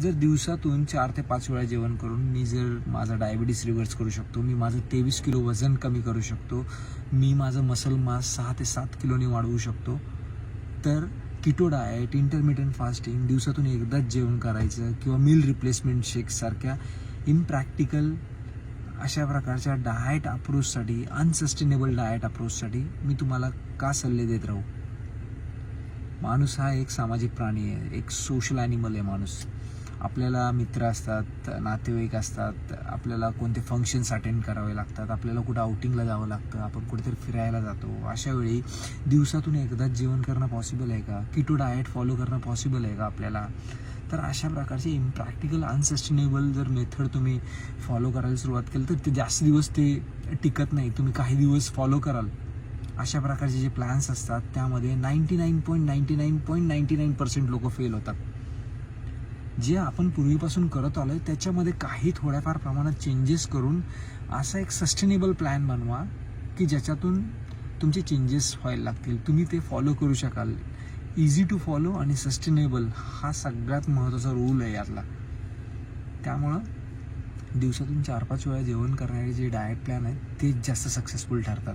जर दिवसातून चार ते पाच वेळा जेवण करून मी जर माझा डायबिटीस रिव्हर्स करू शकतो मी माझं तेवीस किलो वजन कमी करू शकतो मी माझं मसल मास सहा ते सात किलोने वाढवू शकतो तर किटो डाएट इंटरमिडियंट फास्टिंग दिवसातून एकदाच जेवण करायचं किंवा मील रिप्लेसमेंट शेक्ससारख्या इम्प्रॅक्टिकल अशा प्रकारच्या डाएट अप्रोचसाठी अनसस्टेनेबल डाएट अप्रोचसाठी मी तुम्हाला का सल्ले देत राहू? माणूस हा एक सामाजिक प्राणी आहे एक सोशल ॲनिमल आहे माणूस. आपल्याला मित्र असतात नातेवाईक असतात आपल्याला कोणते फंक्शन्स अटेंड करावे लागतात आपल्याला कुठं आउटिंगला जावं लागतं आपण कुठेतरी फिरायला जातो अशा वेळी दिवसातून एकदाच जेवण करणं पॉसिबल आहे का? किटो डाएट फॉलो करणं पॉसिबल आहे का आपल्याला? तर अशा प्रकारचे इम्प्रॅक्टिकल अनसस्टेनेबल जर मेथड तुम्ही फॉलो करायला सुरुवात केली तर ते जास्त दिवस ते टिकत नाही. तुम्ही काही दिवस फॉलो कराल. अशा प्रकारचे जे प्लॅन्स असतात त्यामध्ये ninety nine point ninety nine point ninety nine percent लोक फेल होतात. जे आपण पूर्वीपासून करत आलो आहे त्याच्यामध्ये काही थोड्याफार प्रमाणात चेंजेस करून असा एक सस्टेनेबल प्लॅन बनवा की ज्याच्यातून तुमचे चेंजेस व्हायला लागतील. तुम्ही ते फॉलो करू शकाल. इझी टू फॉलो आणि सस्टेनेबल हा सगळ्यात महत्त्वाचा रूल आहे यातला. त्यामुळं दिवसातून चार पाच वेळा जेवण करणारे जे डाएट प्लॅन आहेत तेच जास्त सक्सेसफुल ठरतात.